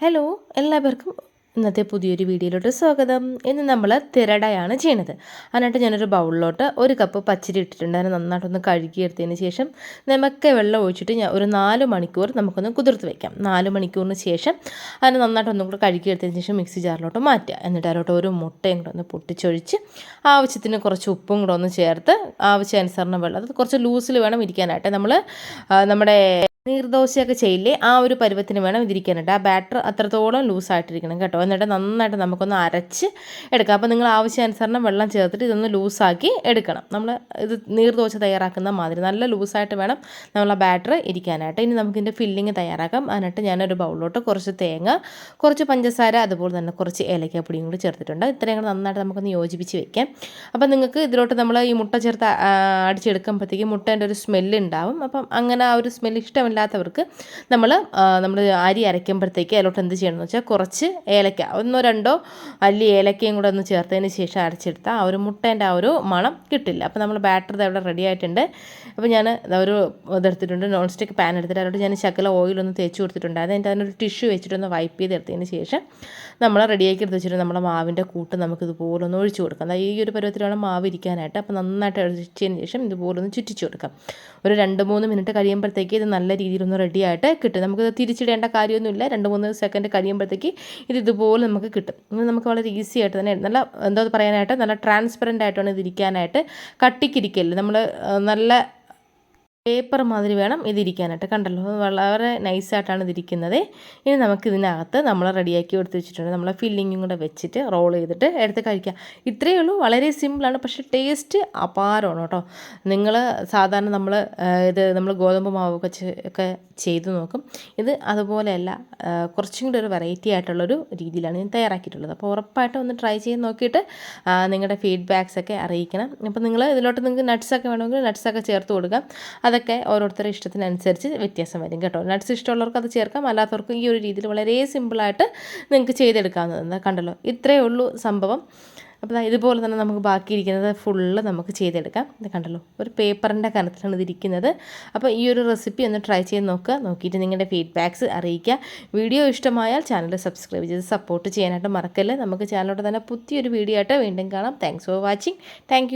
Hello എല്ലാവർക്കും ഇന്നത്തെ പുതിയൊരു വീഡിയോയിലോട്ട് സ്വാഗതം. ഇന്ന് നമ്മൾ തിരടയാണ് ചെയ്യണത്. അതിനായിട്ട് ഞാനൊരു ബൗളിലോട്ട് ഒരു കപ്പ് പച്ചരി ഇട്ടിട്ടുണ്ട്. അതിനെ നന്നായിട്ടൊന്ന് കഴുകിയെടുത്തതിന് ശേഷം നമുക്ക് വെള്ളം ഒഴിച്ചിട്ട് ഞാൻ ഒരു നാല് മണിക്കൂർ നമുക്കൊന്ന് കുതിർത്ത് വയ്ക്കാം നാല് മണിക്കൂറിന് ശേഷം അതിനെ നന്നായിട്ടൊന്നും കൂടെ കഴുകിയെടുത്തതിന് ശേഷം മിക്സി ജാറിലോട്ട് മാറ്റുക. എന്നിട്ട് അതിലോട്ട് ഒരു മുട്ടയും കൂടെ ഒന്ന് പൊട്ടിച്ചൊഴിച്ച് ആവശ്യത്തിന് കുറച്ച് ഉപ്പും കൂടെ ഒന്ന് ചേർത്ത് ആവശ്യാനുസരണം വെള്ളം. അത് കുറച്ച് ലൂസിൽ വേണം ഇരിക്കാനായിട്ട്. നമ്മൾ നമ്മുടെ നീർദോശയൊക്കെ ചെയ്യില്ലേ? ആ ഒരു പരുവത്തിന് വേണം ഇതിരിക്കാനായിട്ട്. ആ ബാറ്റർ അത്രത്തോളം ലൂസായിട്ടിരിക്കണം കേട്ടോ. എന്നിട്ട് നന്നായിട്ട് നമുക്കൊന്ന് അരച്ച് എടുക്കാം. അപ്പോൾ നിങ്ങൾ ആവശ്യാനുസരണം വെള്ളം ചേർത്തിട്ട് ഇതൊന്ന് ലൂസാക്കി എടുക്കണം. നമ്മൾ ഇത് നീർദോശ തയ്യാറാക്കുന്ന മാതിരി നല്ല ലൂസായിട്ട് വേണം നമ്മൾ ആ ബാറ്റർ ഇരിക്കാനായിട്ട്. ഇനി നമുക്കിതിന്റെ ഫില്ലിങ് തയ്യാറാക്കാം. അതിനായിട്ട് ഞാനൊരു ബൗളിലോട്ട് കുറച്ച് തേങ്ങ കുറച്ച് പഞ്ചസാര അതുപോലെ തന്നെ കുറച്ച് ഏലക്കാപ്പൊടിയും കൂടി ചേർത്തിട്ടുണ്ട്. ഇത്രയും കൂടെ നന്നായിട്ട് നമുക്കൊന്ന് യോജിപ്പിച്ച് വെക്കാം. അപ്പോൾ നിങ്ങൾക്ക് ഇതിലോട്ട് നമ്മൾ ഈ മുട്ട ചേർത്ത് അടിച്ചെടുക്കുമ്പോഴത്തേക്കും മുട്ടേന്റെ ഒരു സ്മെല്ല് ഉണ്ടാവും. അപ്പം അങ്ങനെ ആ ഒരു സ്മെല്ല് ഇഷ്ടമില്ല ഇഷ്ടമില്ലാത്തവർക്ക് നമ്മൾ നമ്മൾ അരി അരയ്ക്കുമ്പോഴത്തേക്ക് അതിലോട്ട് എന്ത് ചെയ്യണമെന്ന് വെച്ചാൽ കുറച്ച് ഏലക്ക ഒന്നോ രണ്ടോ അല്ലി ഏലക്കയും കൂടെ ഒന്ന് ചേർത്തതിന് ശേഷം അരച്ചെടുത്താൽ ആ ഒരു മുട്ടേന്റെ ആ ഒരു മണം കിട്ടില്ല. അപ്പോൾ നമ്മൾ ബാറ്റർ അവിടെ റെഡി ആയിട്ടുണ്ട്. അപ്പോൾ ഞാൻ ഒരു ഇതെടുത്തിട്ടുണ്ട് നോൺ സ്റ്റിക്ക് പാൻ എടുത്തിട്ട് അതിലോട്ട് ഞാൻ ശക്കല ഓയിലൊന്ന് തേച്ച് കൊടുത്തിട്ടുണ്ടായിരുന്നു അതിന്റെ അതിനൊരു ടിഷ്യൂ വെച്ചിട്ടൊന്ന് വൈപ്പ് ചെയ്ത് എടുത്തതിന് ശേഷം നമ്മൾ റെഡിയാക്കി എടുത്ത് വെച്ചിട്ട് നമ്മുടെ മാവിന്റെ കൂട്ട് നമുക്ക് ഇതുപോലെ ഒന്ന് ഒഴിച്ചു കൊടുക്കാം. ഈ ഒരു പരുവത്തിലാണ് മാവ് ഇരിക്കാനായിട്ട് അപ്പോൾ നന്നായിട്ട് ഒഴിച്ചതിന് ശേഷം ഇതുപോലെ ഒന്ന് ചുറ്റിച്ചു കൊടുക്കാം. ഒരു രണ്ട് മൂന്ന് മിനിറ്റ് കഴിയുമ്പോഴത്തേക്ക് ഇത് നല്ല രീതിയിലൊന്ന് റെഡിയായിട്ട് കിട്ടും. നമുക്ക് തിരിച്ചിടേണ്ട കാര്യമൊന്നുമില്ല. രണ്ട് മൂന്ന് സെക്കൻഡ് കഴിയുമ്പോഴത്തേക്ക് ഇത് ഇതുപോലെ നമുക്ക് കിട്ടും. ഇത് നമുക്ക് വളരെ ഈസി ആയിട്ട് തന്നെ നല്ല എന്താ പറയാനായിട്ട് നല്ല ട്രാൻസ്പെറന്റ് ആയിട്ടാണ് ഇതിരിക്കാനായിട്ട് കട്ടിക്കിരിക്കല്ലേ നമ്മൾ നല്ല പേപ്പർ മാതിരി വേണം ഇതിരിക്കാനായിട്ട്. കണ്ടല്ലോ? വളരെ നൈസായിട്ടാണ് ഇതിരിക്കുന്നത്. ഇനി നമുക്ക് ഇതിനകത്ത് നമ്മൾ റെഡിയാക്കി എടുത്ത് വെച്ചിട്ടുണ്ട്. നമ്മളെ ഫില്ലിങ്ങും കൂടെ വെച്ചിട്ട് റോൾ ചെയ്തിട്ട് എടുത്ത് കഴിക്കാം. ഇത്രയേ ഉള്ളൂ. വളരെ സിമ്പിളാണ്. പക്ഷേ ടേസ്റ്റ് അപാരമാണ് കേട്ടോ. നിങ്ങൾ സാധാരണ നമ്മൾ ഇത് നമ്മൾ ഗോതമ്പ് മാവൊക്കെ ഒക്കെ ചെയ്ത് നോക്കും. ഇത് അതുപോലെയല്ല കുറച്ചും കൂടി ഒരു വെറൈറ്റി ആയിട്ടുള്ളൊരു രീതിയിലാണ് ഞാൻ തയ്യാറാക്കിയിട്ടുള്ളത്. അപ്പോൾ ഉറപ്പായിട്ടും ഒന്ന് ട്രൈ ചെയ്ത് നോക്കിയിട്ട് നിങ്ങളുടെ ഫീഡ്ബാക്സ് ഒക്കെ അറിയിക്കണം. അപ്പോൾ നിങ്ങൾ ഇതിലോട്ട് നിങ്ങൾക്ക് നട്ട്സൊക്കെ വേണമെങ്കിൽ നട്ട്സൊക്കെ ചേർത്ത് കൊടുക്കാം. അതൊക്കെ ഓരോരുത്തരുടെ ഇഷ്ടത്തിനനുസരിച്ച് വ്യത്യാസം വരും കേട്ടോ. നട്ട്സ് ഇഷ്ടമുള്ളവർക്ക് അത് ചേർക്കാം അല്ലാത്തവർക്ക് ഈ ഒരു രീതിയിൽ വളരെ സിമ്പിളായിട്ട് നിങ്ങൾക്ക് ചെയ്തെടുക്കാവുന്നതാണ്. കണ്ടല്ലോ ഇത്രയേ ഉള്ളൂ സംഭവം. അപ്പോൾ ഇതുപോലെ തന്നെ നമുക്ക് ബാക്കിയിരിക്കുന്നത് ഫുള്ള് നമുക്ക് ചെയ്തെടുക്കാം. ഇത് കണ്ടല്ലോ ഒരു പേപ്പറിന്റെ കനത്തിലാണ് ഇതിരിക്കുന്നത്. അപ്പോൾ ഈ ഒരു റെസിപ്പി ഒന്ന് ട്രൈ ചെയ്ത് നോക്കുക. നോക്കിയിട്ട് നിങ്ങളുടെ ഫീഡ്ബാക്ക്സ് അറിയിക്കുക. വീഡിയോ ഇഷ്ടമായാൽ ചാനൽ സബ്സ്ക്രൈബ് ചെയ്ത് സപ്പോർട്ട് ചെയ്യാനായിട്ട് മറക്കല്ലേ. നമുക്ക് ചാനലോട്ട് തന്നെ പുതിയൊരു വീഡിയോ ആയിട്ട് വീണ്ടും കാണാം. Thanks for watching thank